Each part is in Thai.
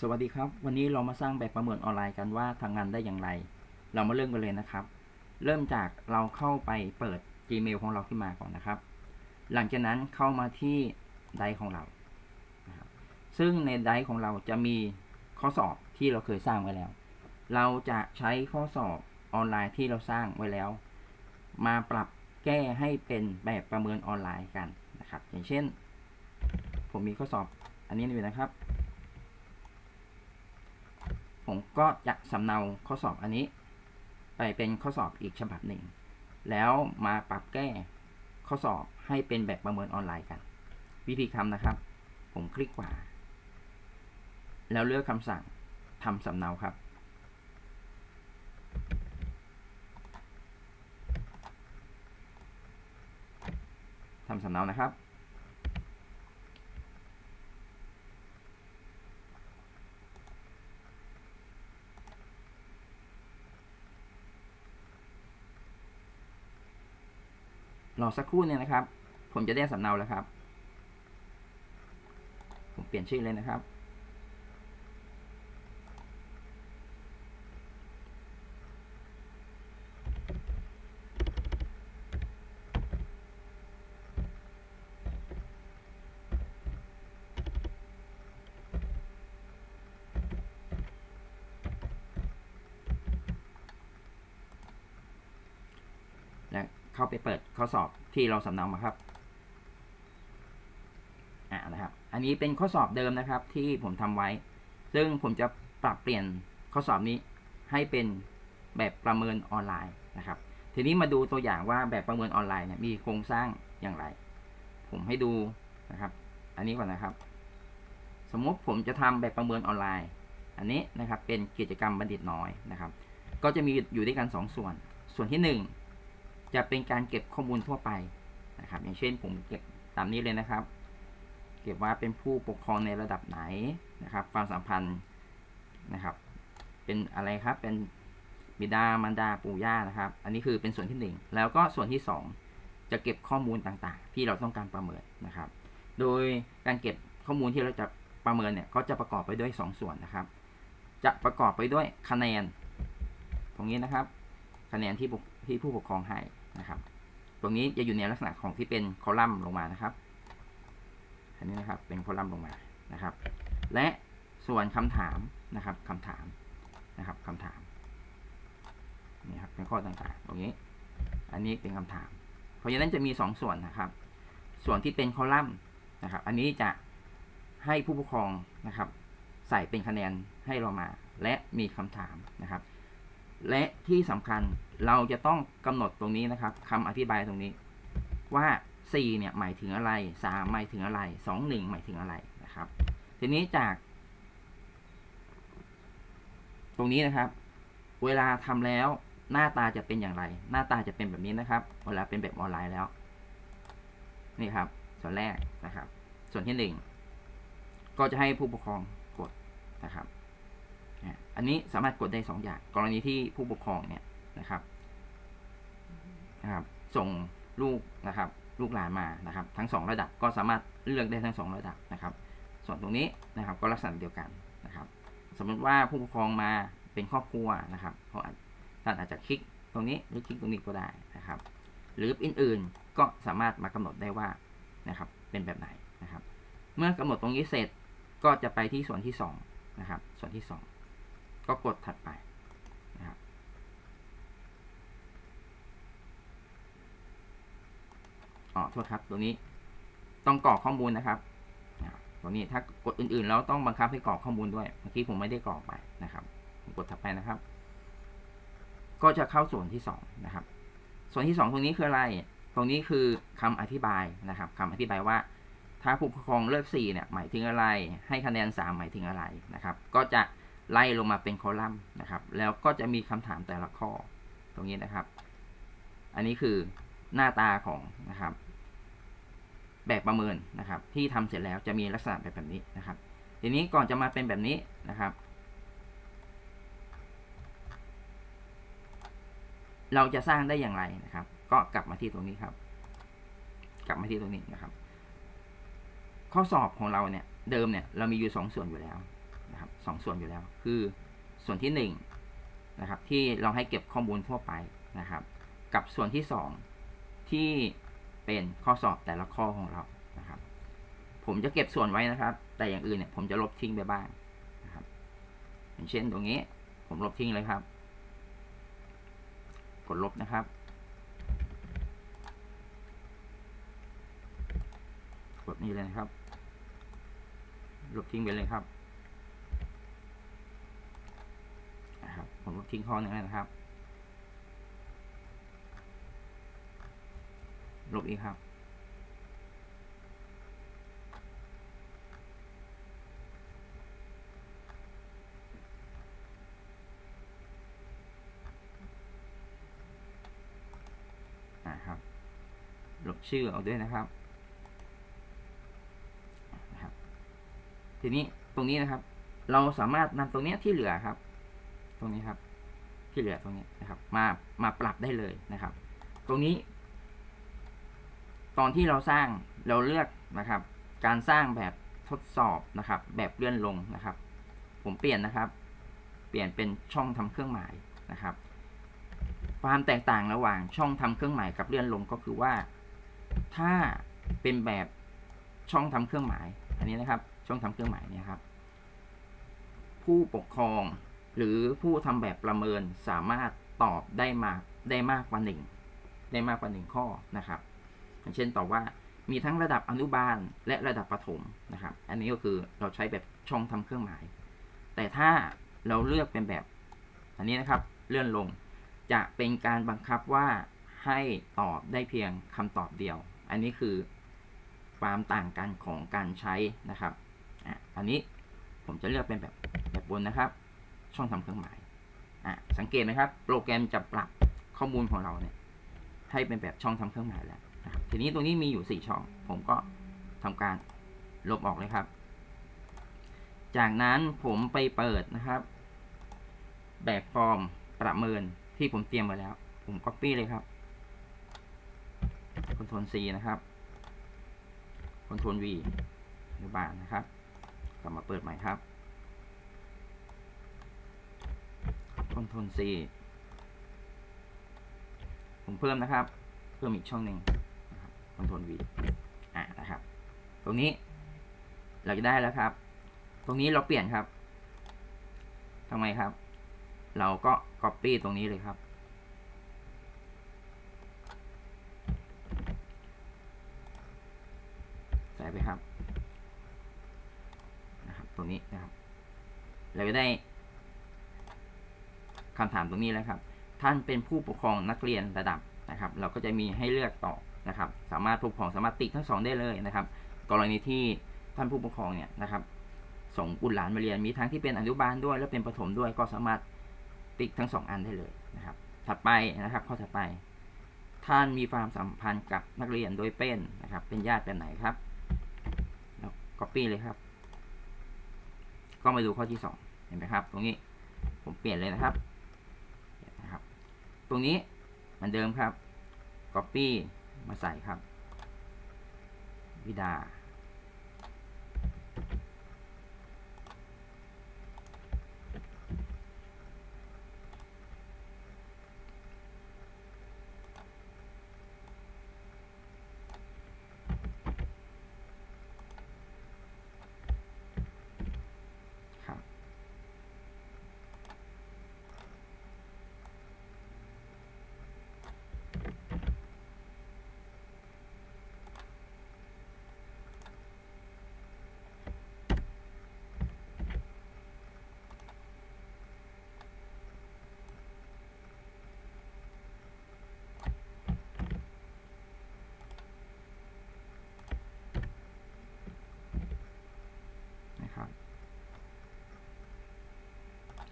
สวัสดีครับ วันนี้เรามาสร้างแบบประเมินออนไลน์กันว่าทำงานได้อย่างไร เรามาเริ่มกันเลยนะครับ เริ่มจากเราเข้าไปเปิด Gmail ของเราขึ้นมาก่อนนะครับ หลังจากนั้นเข้ามาที่ไดของเรานะครับซึ่งในไดของเราจะมีข้อสอบที่เราเคยสร้างไว้แล้ว เราจะใช้ข้อสอบออนไลน์ที่เราสร้างไว้แล้ว มาปรับแก้ให้เป็นแบบประเมินออนไลน์กันนะครับ อย่างเช่น ผมมีข้อสอบอันนี้อยู่นะครับ ผมก็จะสำเนาข้อสอบอันนี้ ไปเป็นข้อสอบอีกฉบับหนึ่ง แล้วมาปรับแก้ข้อสอบให้เป็นแบบประเมินออนไลน์กัน วิธีทำนะครับ ผมคลิกขวา แล้วเลือกคำสั่งทำสำเนาครับ ทำสำเนานะครับ รอสักครู่เนี่ยนะครับ ผมจะได้สำเนาแล้วครับ ผมเปลี่ยนชื่อเลยนะครับ เข้าไปเปิดข้อสอบที่เราสำเนามาครับอ่านะครับ อันนี้เป็นข้อสอบเดิมนะครับที่ผมทำไว้ ซึ่งผมจะปรับเปลี่ยนข้อสอบนี้ให้เป็นแบบประเมินออนไลน์นะครับ ทีนี้มาดูตัวอย่างว่าแบบประเมินออนไลน์เนี่ยมีโครงสร้างอย่างไร ผมให้ดูนะครับ อันนี้ก่อนนะครับ สมมติผมจะทำแบบประเมินออนไลน์ อันนี้นะครับเป็นกิจกรรมบัณฑิตน้อยนะครับ ก็จะมีอยู่ด้วยกันสองส่วน ส่วนที่หนึ่ง จะเป็นการเก็บข้อมูลทั่วไปนะครับ อย่างเช่นผมเก็บตามนี้เลยนะครับ เก็บว่าเป็นผู้ปกครองในระดับไหนนะครับ ความสัมพันธ์นะครับ เป็นอะไรครับ เป็นบิดามารดาปู่ย่านะครับ อันนี้คือเป็นส่วนที่หนึ่งแล้วก็ส่วนที่สองจะเก็บข้อมูลต่างๆ ที่เราต้องการประเมินนะครับ โดยการเก็บข้อมูลที่เราจะประเมินเนี่ยก็จะประกอบไปด้วยสองส่วนนะครับ จะประกอบไปด้วยคะแนน ตรงนี้นะครับ คะแนนที่ที่ผู้ปกครองให้ นะครับ ตรงนี้จะอยู่ในลักษณะของที่เป็นคอลัมน์ลงมานะครับ อันนี้นะครับเป็นคอลัมน์ลงมานะครับ และส่วนคำถามนะครับคำถามนะครับคำถามนี่ครับเป็นข้อต่างๆ ตรงนี้ อันนี้เป็นคำถาม เพราะฉะนั้นจะมีสองส่วนนะครับ ส่วนที่เป็นคอลัมน์นะครับ อันนี้จะให้ผู้ปกครองนะครับ ใส่เป็นคะแนนให้เรามา และมีคำถามนะครับ และที่สำคัญเราจะต้องกำหนดตรงนี้นะครับคำอธิบายตรงนี้ ว่า4เนี่ยหมายถึงอะไร3หมายถึงอะไร2 1หมายถึงอะไรนะครับ ทีนี้จาก ตรงนี้นะครับ เวลาทำแล้วหน้าตาจะเป็นอย่างไร หน้าตาจะเป็นแบบนี้นะครับ เวลาเป็นแบบออนไลน์แล้ว นี่ครับ ส่วนแรกนะครับ ส่วนที่หนึ่งก็จะให้ผู้ปกครองกดนะครับ อันนี้สามารถกดได้สองอย่าง กรณีที่ผู้ปกครองเนี่ยนะครับนะครับ ส่งลูกนะครับ ลูกหลานมานะครับ ทั้งสองระดับก็สามารถเลือกได้ทั้งสองระดับนะครับ ส่วนตรงนี้นะครับก็ลักษณะเดียวกันนะครับ สมมติว่าผู้ปกครองมาเป็นครอบครัวนะครับเขาอาจท่านอาจจะคลิกตรงนี้หรือคลิกตรงนี้ก็ได้นะครับ หรืออื่นๆก็สามารถมากำหนดได้ว่านะครับเป็นแบบไหนนะครับ เมื่อกำหนดตรงนี้เสร็จก็จะไปที่ส่วนที่สองนะครับส่วนที่สอง ก็กดถัดไปนะครับอ๋อโทษครับตัวนี้ต้องกรอกข้อมูลนะครับตัวนี้ถ้ากดอื่นๆแล้วต้องบังคับให้กรอกข้อมูลด้วยเมื่อกี้ผมไม่ได้กรอกไปนะครับผมกดถัดไปนะครับ ก็จะเข้าส่วนที่สองนะครับ ส่วนที่สองตรงนี้คืออะไร ตรงนี้คือคำอธิบายนะครับคำอธิบายว่าถ้าผู้ปกครองเลือก4เนี่ยหมายถึงอะไร ให้คะแนน 3 หมายถึงอะไรนะครับ ก็จะ ไล่ลงมาเป็นคอลัมน์นะครับ แล้วก็จะมีคำถามแต่ละข้อตรงนี้นะครับ อันนี้คือหน้าตาของนะครับ แบบประเมินนะครับ ที่ทำเสร็จแล้วจะมีลักษณะแบบแบบนี้นะครับ ทีนี้ก่อนจะมาเป็นแบบนี้นะครับ เราจะสร้างได้อย่างไรนะครับ ก็กลับมาที่ตรงนี้ครับ กลับมาที่ตรงนี้นะครับ ข้อสอบของเราเนี่ยเดิมเนี่ยเรามีอยู่สองส่วนอยู่แล้ว นะครับสองส่วนอยู่แล้ว คือส่วนที่หนึ่งนะครับที่เราให้เก็บข้อมูลทั่วไปนะครับ กับส่วนที่สองที่เป็นข้อสอบแต่ละข้อของเรานะครับ ผมจะเก็บส่วนไว้นะครับ แต่อย่างอื่นเนี่ยผมจะลบทิ้งไปบ้างนะครับอย่างเช่นตรงนี้ผมลบทิ้งเลยครับ กดลบนะครับกดนี้เลยนะครับลบทิ้งไปเลยครับนะครับ ผมลบทิ้งข้อหนึงแล้นะครับ ลบอีกครับ นะครับ ลบชื่อเอาด้วยนะครับนะครับ ทีนี้ตรงนี้นะครับ เราสามารถนำตรงเนี้ยที่เหลือครับ ตรงนี้ครับ ที่เหลือตรงนี้นะครับ มามาปรับได้เลยนะครับ ตรงนี้ ตอนที่เราสร้างเราเลือกนะครับ การสร้างแบบทดสอบนะครับ แบบเลื่อนลงนะครับ ผมเปลี่ยนนะครับ เปลี่ยนเป็นช่องทำเครื่องหมายนะครับ ความแตกต่างระหว่างช่องทำเครื่องหมายกับเลื่อนลงก็คือว่า ถ้าเป็นแบบช่องทำเครื่องหมาย อันนี้นะครับ ช่องทำเครื่องหมายเนี่ยครับ ผู้ปกครอง หรือผู้ทำแบบประเมินสามารถตอบได้มากได้มากกว่าหนึ่งได้มากกว่าหนึ่งข้อนะครับ อย่างเช่นตอบว่ามีทั้งระดับอนุบาลและระดับประถมนะครับ อันนี้ก็คือเราใช้แบบช่องทำเครื่องหมาย แต่ถ้าเราเลือกเป็นแบบ อันนี้นะครับเลื่อนลงจะเป็นการบังคับว่าให้ตอบได้เพียงคำตอบเดียว อันนี้คือความต่างกันของการใช้นะครับอะอันนี้ผมจะเลือกเป็นแบบแบบบนนะครับ ช่องทำเครื่องหมายอะสังเกตไหมครับ โปรแกรมจะปรับข้อมูลของเราเนี่ยให้เป็นแบบช่องทำเครื่องหมายแล้วนะครับทีนี้ตรงนี้มีอยู่ 4 ช่อง ผมก็ทำการลบออกเลยครับ จากนั้นผมไปเปิดนะครับ แบบฟอร์มประเมินที่ผมเตรียมไว้แล้ว ผม Copy เลยครับ Ctrl C นะครับ Ctrl V หรือบานนะครับ กลับมาเปิดใหม่ครับ Ctrl C ผมเพิ่มนะครับ เพิ่มอีกช่องหนึ่งครับ Ctrl V อะนะครับ ตรงนี้เราจะได้แล้วครับ ตรงนี้เราเปลี่ยนครับทำไมครับ เราก็ Copy ตรงนี้เลยครับใส่ไปครับ นะครับ ตรงนี้นะครับ เราจะได้ คำถามตรงนี้แล้วครับ ท่านเป็นผู้ปกครองนักเรียนระดับนะครับ เราก็จะมีให้เลือกตอบนะครับ สามารถผู้ปกครองสามารถติดทั้งสองได้เลยนะครับ กรณีที่ท่านผู้ปกครองเนี่ยนะครับ ส่งบุตรหลานมาเรียนมีทั้งที่เป็นอนุบาลด้วย และเป็นประถมด้วยก็สามารถติ๊กทั้งสองอันได้เลยนะครับ ถัดไปนะครับ ข้อถัดไป ท่านมีความสัมพันธ์กับนักเรียนโดยเป็นนะครับ เป็นญาติแบบไหนครับแล้ว copy เลยครับ ก็มาดูข้อที่สองเห็นไหมครับ ตรงนี้ผมเปลี่ยนเลยนะครับ ตรงนี้เหมือนเดิมครับ copy มาใส่ครับ วิดา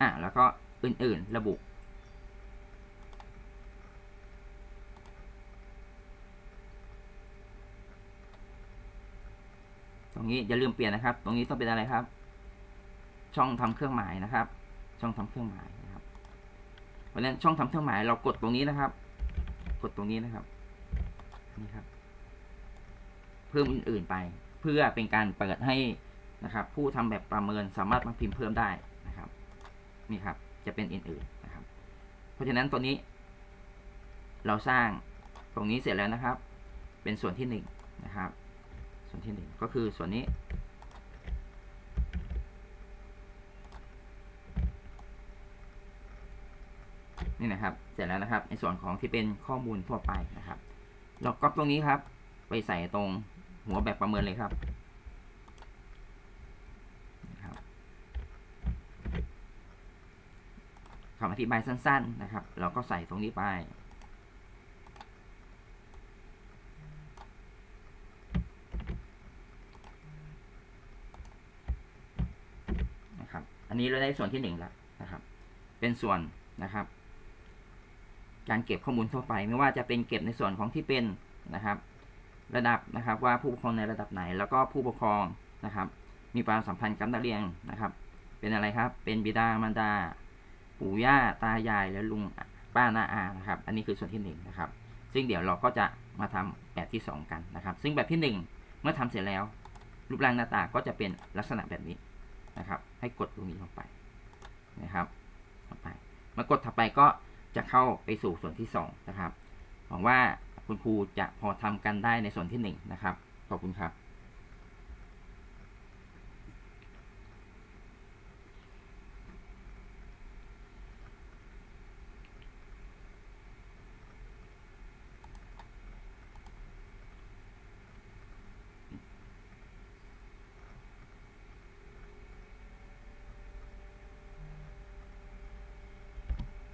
อะแล้วก็อื่นๆระบุ ตรงนี้อย่าลืมเปลี่ยนนะครับ ตรงนี้ต้องเป็นอะไรครับ ช่องทำเครื่องหมายนะครับ ช่องทำเครื่องหมายนะครับ เพราะฉะนั้นช่องทำเครื่องหมายเรากดตรงนี้นะครับ กดตรงนี้นะครับนี่ครับ เพิ่มอื่นๆไป เพื่อเป็นการเปิดให้นะครับ ผู้ทำแบบประเมินสามารถมาพิมพ์เพิ่มได้ นี่ครับ จะเป็นอื่นๆนะครับ เพราะฉะนั้นตัวนี้ เราสร้างตรงนี้เสร็จแล้วนะครับ เป็นส่วนที่หนึ่งนะครับ ส่วนที่หนึ่งก็คือส่วนนี้ นี่นะครับ เสร็จแล้วนะครับ ในส่วนของที่เป็นข้อมูลทั่วไปนะครับ เราก๊อปตรงนี้ครับ ไปใส่ตรงหัวแบบประเมินเลยครับ คำอธิบายสั้น ๆ นะครับ เราก็ใส่ตรงนี้ไป นะครับ อันนี้เราได้ส่วนที่หนึ่งแล้วนะครับ เป็นส่วนนะครับ การเก็บข้อมูลทั่วไป ไม่ว่าจะเป็นเก็บในส่วนของที่เป็นนะครับ ระดับนะครับว่าผู้ปกครองในระดับไหน แล้วก็ผู้ปกครองนะครับ มีความสัมพันธ์กับนักเรียนนะครับ เป็นอะไรครับ เป็นบิดามารดา ปู่ย่าตายายและลุงป้าน้าอานะครับ อันนี้คือส่วนที่หนึ่งนะครับ ซึ่งเดี๋ยวเราก็จะมาทำแบบที่สองกันนะครับ ซึ่งแบบที่หนึ่งเมื่อทำเสร็จแล้ว รูปร่างหน้าตาก็จะเป็นลักษณะแบบนี้นะครับ ให้กดตรงนี้ลงไปนะครับลงไปเมื่อกดถัดไปก็จะเข้าไปสู่ส่วนที่สองนะครับหวังว่าคุณครูจะพอทำกันได้ในส่วนที่หนึ่งนะครับ ขอบคุณครับ